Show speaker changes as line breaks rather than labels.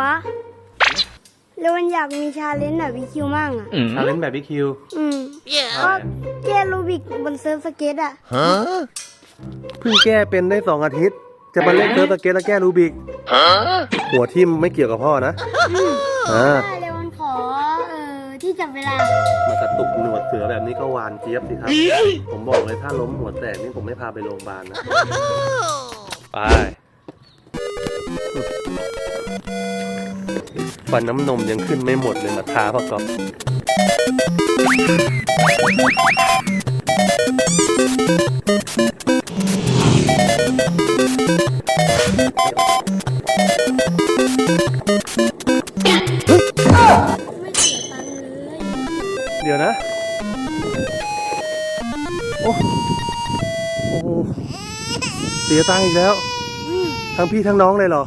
ปะแล้วมันอยากมีชาเลนจ์แบบวิคิวมั่งอะ
ชาเลนจ์แบบพี่คิว
อืมก็แก้รูบิกบนเซิร์ฟสเก็ตอะ
เพิ่งแก้เป็นได้สองอาทิตย์ จะมาเล่นเซิร์ฟสเก็ตแล้วแก้รูบิก หัวทิมไม่เกี่ยวกับพ่อนะอ่า
ได้เลยมันขอเอ่อที่จับเวลา
มากระตุกหนวดเสือแบบนี้ก็หวานเจี๊ยบสิครับ ผมบอกเลยถ้าล้มหัวแตกนี่ผมไม่พาไปโรงพยาบาลนะ ไป ฟันน้ำนมยังขึ้นไม่หมดเลยมาทาพ่อกอบเดี๋ยวนะโอ้โอ้โหเสียตังค์อีกแล้ว
อืม
ทั้งพี่ทั้งน้องเลยเหรอ